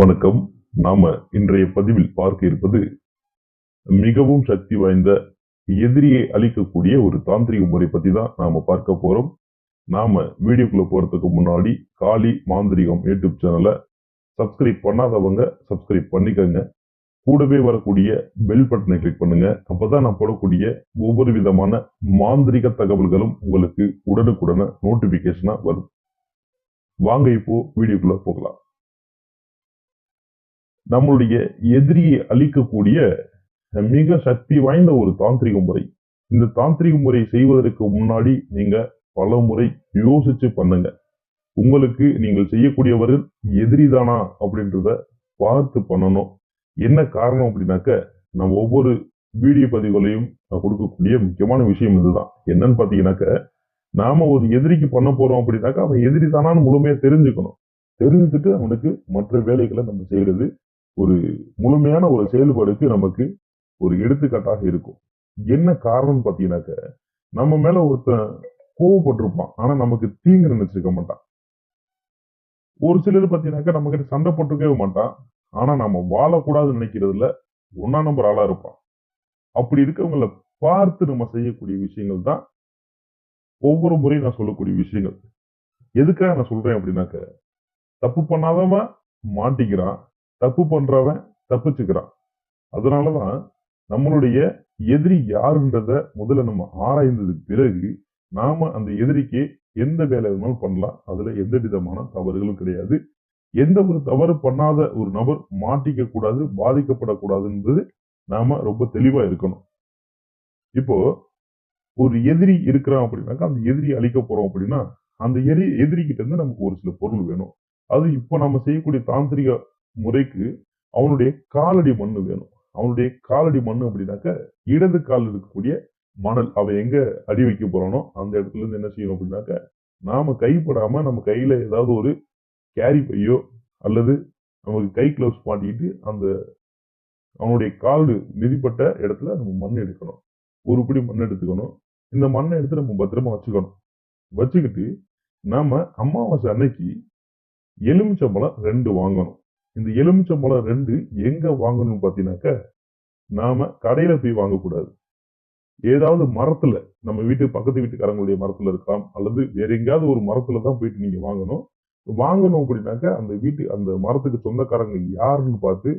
வணக்கம். நாம இன்றைய பதிவில் பார்க்க இருப்பது மிகவும் சக்தி வாய்ந்த எதிரியை அழிக்கக்கூடிய ஒரு தாந்திரிக முறை பத்தி தான் நாம பார்க்க போறோம். நாம வீடியோக்குள்ள போறதுக்கு முன்னாடி காளி மாந்திரிகம் யூடியூப் சேனலை சப்ஸ்கிரைப் பண்ணாதவங்க சப்ஸ்கிரைப் பண்ணிக்கோங்க. கூடவே வரக்கூடிய பெல் பட்டனை கிளிக் பண்ணுங்க. அப்பதான் நான் போடக்கூடிய ஒவ்வொரு விதமான மாந்திரிக தகவல்களும் உங்களுக்கு உடனுக்குடன நோட்டிபிகேஷனா வரும். வாங்க இப்போ வீடியோக்குள்ள போகலாம். நம்மளுடைய எதிரியை அழிக்கக்கூடிய மிக சக்தி வாய்ந்த ஒரு தாந்திரிக முறை. இந்த தாந்திரிக முறை செய்வதற்கு முன்னாடி நீங்க பல முறை யோசிச்சு பண்ணுங்க. உங்களுக்கு நீங்கள் செய்யக்கூடியவர்கள் எதிரிதானா அப்படின்றத பார்த்து பண்ணணும். என்ன காரணம் அப்படின்னாக்க நம்ம ஒவ்வொரு வீடியோ பதிவுகளையும் நான் கொடுக்கக்கூடிய முக்கியமான விஷயம் இதுதான். என்னன்னு பாத்தீங்கன்னாக்க நாம ஒரு எதிரிக்கு பண்ண போறோம் அப்படின்னாக்கா அவன் எதிரி தானான்னு முழுமையா தெரிஞ்சுக்கணும். தெரிஞ்சுக்கிட்டு அவனுக்கு மற்ற வேலைகளை நம்ம செய்யறது ஒரு முழுமையான ஒரு செயல்பாடுக்கு நமக்கு ஒரு எடுத்துக்காட்டாக இருக்கும். என்ன காரணம் பார்த்தீங்கன்னாக்க நம்ம மேல ஒருத்தன் கோவப்பட்டிருப்பான். ஆனா நமக்கு தீங்கு நினைச்சிருக்க மாட்டான். ஒரு சிலர் பாத்தீங்கன்னாக்க நம்ம கிட்ட சண்டை போட்டுக்கவே மாட்டான். ஆனா நம்ம வாழக்கூடாதுன்னு நினைக்கிறதுல ஒன்னா நம்பர் ஆளா இருப்பான். அப்படி இருக்கவங்களை பார்த்து நம்ம செய்யக்கூடிய விஷயங்கள் தான் ஒவ்வொரு முறையும் நான் சொல்லக்கூடிய விஷயங்கள். எதுக்காக நான் சொல்றேன் அப்படின்னாக்க தப்பு பண்ணாதவன் மாட்டிக்கிறான். தப்பு பண்றவன் தப்பிச்சுக்கிறான். அதனாலதான் நம்மளுடைய எதிரி யாருன்றத முதல்ல நம்ம ஆராய்ந்ததுக்கு பிறகு நாம அந்த எதிரிக்கு எந்த வேலை வேணாலும் பண்ணலாம். அதுல எந்த விதமான தவறுகளும் கிடையாது. எந்த ஒரு தவறு பண்ணாத ஒரு நபர் மாட்டிக்க கூடாது பாதிக்கப்படக்கூடாதுன்றது நாம ரொம்ப தெளிவா இருக்கணும். இப்போ ஒரு எதிரி இருக்கிறான் அப்படின்னாக்கா அந்த எதிரி அழிக்க போறோம் அப்படின்னா அந்த எரி எதிரி கிட்ட இருந்து நமக்கு ஒரு சில பொருள் வேணும். அது இப்போ நம்ம செய்யக்கூடிய தாந்திரிக முறைக்கு அவனுடைய காலடி மண்ணு வேணும். அவனுடைய காலடி மண்ணு அப்படின்னாக்க இடது கால் இருக்கக்கூடிய மணல். அவன் எங்க அடி வைக்க போறானோ அந்த இடத்துல இருந்து என்ன செய்யணும் அப்படின்னாக்க நாம கைப்படாம நம்ம கையில ஏதாவது ஒரு கேரி பையோ அல்லது நமக்கு கை கிளவுஸ் மாட்டிக்கிட்டு அந்த அவனுடைய கால் மிதிப்பட்ட இடத்துல நம்ம மண் எடுக்கணும். ஒரு பிடி மண் எடுத்துக்கணும். இந்த மண்ணை எடுத்து நம்ம பத்திரமா வச்சுக்கணும். வச்சுக்கிட்டு நாம அமாவாசை அன்னைக்கு எலுமிச்சம்பழம் ரெண்டு வாங்கணும். இந்த எலுமிச்சம்பழம் ரெண்டு எங்க வாங்கணும்னு பார்த்தீங்கன்னாக்க நாம கடையில போய் வாங்கக்கூடாது. ஏதாவது மரத்துல நம்ம வீட்டு பக்கத்து வீட்டுக்காரங்களுடைய மரத்துல இருக்கலாம் அல்லது வேற எங்கேயாவது ஒரு மரத்துல தான் போயிட்டு நீங்க வாங்கணும். வாங்கணும் அப்படின்னாக்க அந்த வீட்டு அந்த மரத்துக்கு சொந்தக்காரங்க யாருன்னு பார்த்து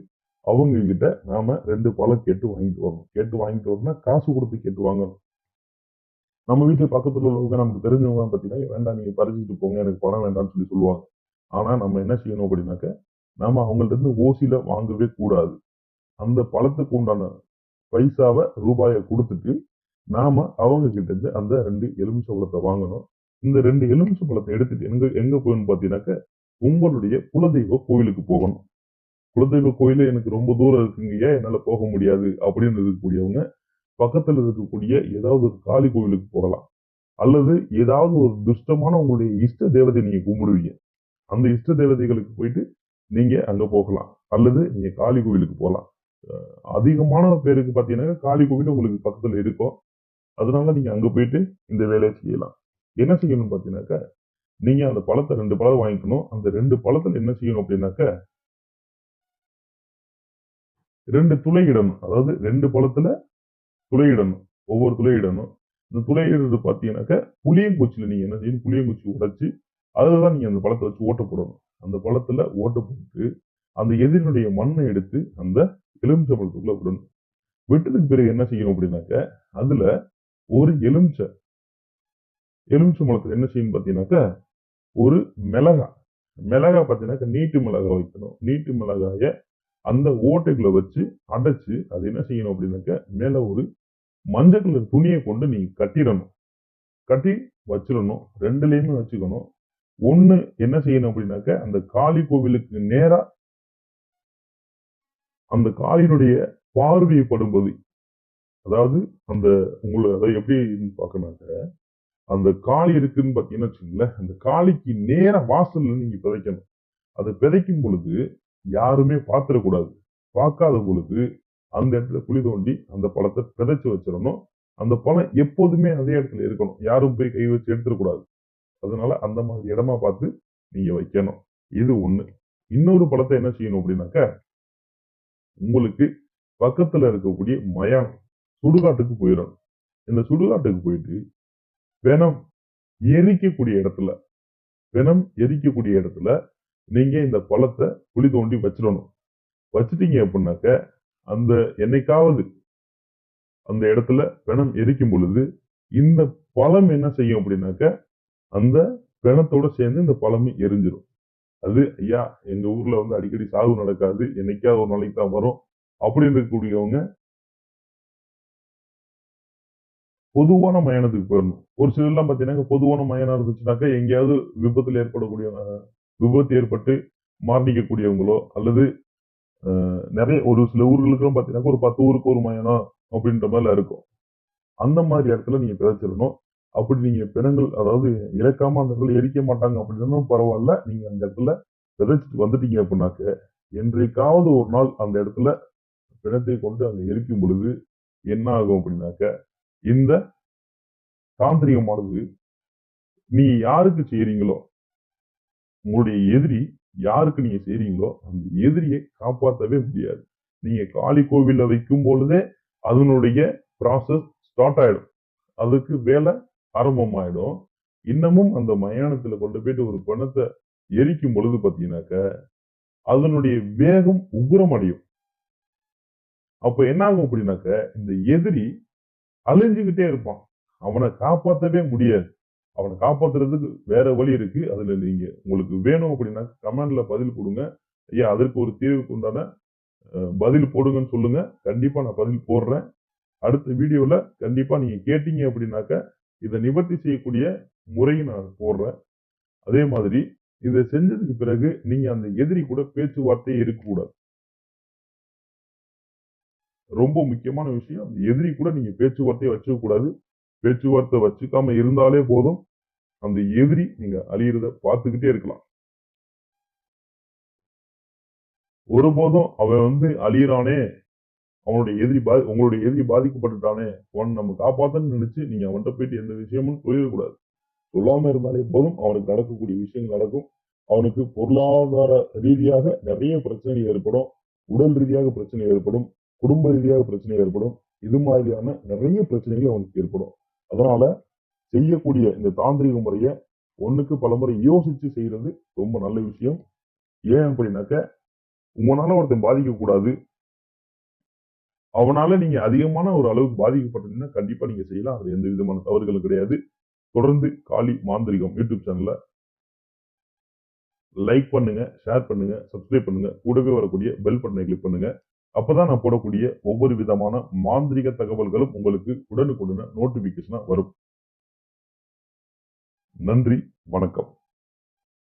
அவங்க கிட்ட நாம ரெண்டு பழம் கேட்டு வாங்கிட்டு வரணும். கேட்டு வாங்கிட்டு வரணும்னா காசு கொடுத்து கேட்டு வாங்கணும். நம்ம வீட்டு பக்கத்துல உள்ளவங்க நமக்கு தெரிஞ்சவங்க பார்த்தீங்கன்னா வேண்டாம் நீங்க பறிச்சுட்டு போங்க எனக்கு பணம் வேண்டாம்னு சொல்லி சொல்லுவாங்க. ஆனா நம்ம என்ன செய்யணும் அப்படின்னாக்க நாம அவங்கள்ட்ட இருந்து ஓசில வாங்கவே கூடாது. அந்த பழத்துக்கு உண்டான பைசாவை ரூபாயை கொடுத்துட்டு நாம அவங்க கிட்ட இருந்து அந்த ரெண்டு எலுமிச்சை பழத்தை வாங்கணும். இந்த ரெண்டு எலுமிச்சை பழத்தை எடுத்துட்டு எங்க எங்க போகணும்னு பாத்தீங்கன்னாக்க உங்களுடைய குலதெய்வ கோயிலுக்கு போகணும். குலதெய்வ கோயிலு எனக்கு ரொம்ப தூரம் இருக்குங்க. ஏன் என்னால போக முடியாது? அப்படின்னு இருக்கக்கூடியவங்க பக்கத்துல இருக்கக்கூடிய ஏதாவது ஒரு காளி கோவிலுக்கு போகலாம். அல்லது ஏதாவது ஒரு துஷ்டமான உங்களுடைய இஷ்ட தேவதை நீங்க கும்பிடுவீங்க. அந்த இஷ்ட தேவதைகளுக்கு போயிட்டு நீங்கள் அங்கே போகலாம். அல்லது நீங்கள் காளி கோவிலுக்கு போகலாம். அதிகமான பேருக்கு பார்த்தீங்கன்னா காளி கோவில் உங்களுக்கு பக்கத்தில் இருக்கும். அதனால நீங்கள் அங்கே போயிட்டு இந்த வேலையை செய்யலாம். என்ன செய்யணும்னு பார்த்தீங்கன்னாக்க நீங்கள் அந்த பழத்தை ரெண்டு பழம் வாங்கிக்கணும். அந்த ரெண்டு பழத்தில் என்ன செய்யணும் அப்படின்னாக்க ரெண்டு துளை இடணும். அதாவது ரெண்டு பழத்தில் துளை இடணும். ஒவ்வொரு துளை இடணும். இந்த துளை இடுறது பாத்தீங்கன்னாக்க நீங்கள் என்ன செய்யணும்? புளியங்குச்சி உடைச்சி அதுதான் நீங்க அந்த பழத்தை வச்சு ஓட்ட போடணும். அந்த பழத்துல ஓட்ட போட்டு அந்த எதிரினுடைய மண்ணை எடுத்து அந்த எலுமிச்சை பழத்துக்குள்ள விடணும். விட்டதுக்கு பிறகு என்ன செய்யணும் அப்படின்னாக்க அதுல ஒரு எலுமிச்சை எலுமிச்சை பழத்துல என்ன செய்யணும் பாத்தீங்கன்னாக்க ஒரு மிளகா மிளகா பாத்தீங்கன்னாக்க நீட்டு மிளகா வைக்கணும். நீட்டு மிளகாய அந்த ஓட்டைக்குள்ள வச்சு அடைச்சு அது என்ன செய்யணும் அப்படின்னாக்க மேல ஒரு மஞ்சள் கலர் துணியை கொண்டு நீங்கள் கட்டிடணும். கட்டி வச்சிடணும். ரெண்டுலேயுமே வச்சுக்கணும். ஒன்று என்ன செய்யணும் அப்படின்னாக்க அந்த காளி கோவிலுக்கு நேரா அந்த காளியினுடைய பார்வையை படும்போது அதாவது அந்த உங்களை அதை எப்படி பார்க்கணாக்க அந்த காளி இருக்குன்னு பார்த்தீங்கன்னா வச்சுங்களேன் அந்த காளிக்கு நேர வாசல்ல நீங்க விதைக்கணும். அதை விதைக்கும் பொழுது யாருமே பார்த்துடக்கூடாது பார்க்காத பொழுது அந்த இடத்துல குழி தோண்டி அந்த பழத்தை விதைச்சு வச்சிடணும். அந்த பழம் எப்போதுமே அதே இடத்துல இருக்கணும். யாரும் போய் கை வச்சு எடுத்துடக்கூடாது. அதனால அந்த மாதிரி இடமா பார்த்து நீங்க வைக்கணும். இது ஒண்ணு. இன்னொரு படத்தை என்ன செய்யணும் அப்படின்னாக்க உங்களுக்கு பக்கத்துல இருக்கக்கூடிய மயானம் சுடுகாட்டுக்கு போயிடணும். இந்த சுடுகாட்டுக்கு போயிட்டு வெனம் எரிக்கக்கூடிய இடத்துல வெனம் எரிக்கக்கூடிய இடத்துல நீங்க இந்த பழத்தை குழி தோண்டி வச்சிடணும். வச்சிட்டீங்க அப்படின்னாக்க அந்த என்னைக்காவது அந்த இடத்துல வெனம் எரிக்கும் பொழுது இந்த பழம் என்ன செய்யும் அப்படின்னாக்க அந்த பிணத்தோட சேர்ந்து இந்த பழமும் எரிஞ்சிடும் அது ஐயா எங்க ஊர்ல வந்து அடிக்கடி சாவு நடக்காது. என்னைக்காவது ஒரு நாளைக்கு தான் வரும். அப்படின்னு இருக்கக்கூடியவங்க பொதுவான மயானத்துக்கு போயிடணும். ஒரு சிலர்லாம் பார்த்தீங்கன்னா பொதுவான மயானம் இருந்துச்சுனாக்கா எங்கேயாவது விபத்தில் ஏற்படக்கூடிய விபத்து ஏற்பட்டு மாரணிக்கக்கூடியவங்களோ அல்லது நிறைய ஒரு சில ஊர்களுக்கும் பார்த்தீங்கன்னா ஒரு பத்து ஊருக்கு ஒரு மயானம் அப்படின்ற மாதிரிலாம் இருக்கும். அந்த மாதிரி இடத்துல நீங்க விதைச்சிடணும் அப்படி நீங்க பிணங்கள் அதாவது இறக்காம அந்த இடத்துல எரிக்க மாட்டாங்க அப்படின்னாலும் பரவாயில்ல. நீங்க அந்த இடத்துல விதைச்சிட்டு வந்துட்டீங்க அப்படின்னாக்க என்றைக்காவது ஒரு நாள் அந்த இடத்துல பிணத்தை கொண்டு அங்க எரிக்கும் பொழுது என்ன ஆகும் அப்படின்னாக்க இந்த தாந்திரிகமானது நீ யாருக்கு செய்றீங்களோ உங்களுடைய எதிரி யாருக்கு நீங்க செய்றீங்களோ அந்த எதிரியை காப்பாற்றவே முடியாது. நீங்க காளி கோவில்ல வைக்கும் பொழுதே அதனுடைய ப்ராசஸ் ஸ்டார்ட் ஆயிடும். அதுக்கு வேலை ஆரம்பமாயிடும். இன்னமும் அந்த மயானத்துல கொண்டு போயிட்டு ஒரு பணத்தை எரிக்கும் பொழுது பாத்தீங்கன்னாக்க அதனுடைய வேகம் உக்ரம் அடையும். அப்ப என்ன ஆகும் அப்படின்னாக்க இந்த எதிரி அழிஞ்சுக்கிட்டே இருப்பான். அவனை காப்பாற்றவே முடியாது. அவனை காப்பாத்துறதுக்கு வேற வழி இருக்கு. அதுல நீங்க உங்களுக்கு வேணும் அப்படின்னா கமெண்ட்ல பதில் கொடுங்க. ஐயா அதற்கு ஒரு தீர்வுக்கு உண்டான பதில் போடுங்கன்னு சொல்லுங்க. கண்டிப்பா நான் பதில் போடுறேன். அடுத்த வீடியோல கண்டிப்பா நீங்க கேட்டீங்க அப்படின்னாக்க இதை நிவர்த்தி செய்யக்கூடிய முறையை நான் போடுறேன். அதே மாதிரி இதை செஞ்சதுக்கு பிறகு நீங்க அந்த எதிரி கூட பேச்சுவார்த்தையே இருக்கக்கூடாது. ரொம்ப முக்கியமான விஷயம் அந்த எதிரி கூட நீங்க பேச்சுவார்த்தையை வச்சுக்க கூடாது பேச்சுவார்த்தை வச்சுக்காம இருந்தாலே போதும். அந்த எதிரி நீங்க அழியிறத பார்த்துக்கிட்டே இருக்கலாம். ஒருபோதும் அவன் வந்து அழியிறானே அவனுடைய எதிரி பா உங்களுடைய எதிரி பாதிக்கப்பட்டுட்டானே அவன் நம்ம காப்பாத்தன்னு நினைச்சு நீங்க அவன்கிட்ட போயிட்டு எந்த விஷயமும் சொல்லிடக்கூடாது சொல்லாம இருந்தாலே போதும் அவனுக்கு நடக்கக்கூடிய விஷயங்கள் நடக்கும். அவனுக்கு பொருளாதார ரீதியாக நிறைய பிரச்சனை ஏற்படும் உடல் ரீதியாக பிரச்சனை ஏற்படும் குடும்ப ரீதியாக பிரச்சனை ஏற்படும். இது மாதிரியான நிறைய பிரச்சனைகள் அவனுக்கு ஏற்படும். அதனால செய்யக்கூடிய இந்த தாந்திரிக முறையை ஒண்ணுக்கு பல முறை யோசிச்சு செய்யறது ரொம்ப நல்ல விஷயம். ஏன் அப்படின்னாக்க உங்களால ஒருத்தன் பாதிக்க கூடாது அவனால நீங்க அதிகமான ஒரு அளவுக்கு பாதிக்கப்பட்டீங்கன்னா கண்டிப்பா நீங்க செய்யலாம். அது எந்த விதமான தவறுகளும் கிடையாது. தொடர்ந்து காளி மாந்திரிகம் யூடியூப் சேனல்ல லைக் பண்ணுங்க ஷேர் பண்ணுங்க சப்ஸ்கிரைப் பண்ணுங்க. கூடவே வரக்கூடிய பெல் பட்டனை கிளிக் பண்ணுங்க. அப்பதான் நான் போடக்கூடிய ஒவ்வொரு விதமான மாந்திரிக தகவல்களும் உங்களுக்கு உடனுக்குடனே நோட்டிபிகேஷனா வரும். நன்றி வணக்கம்.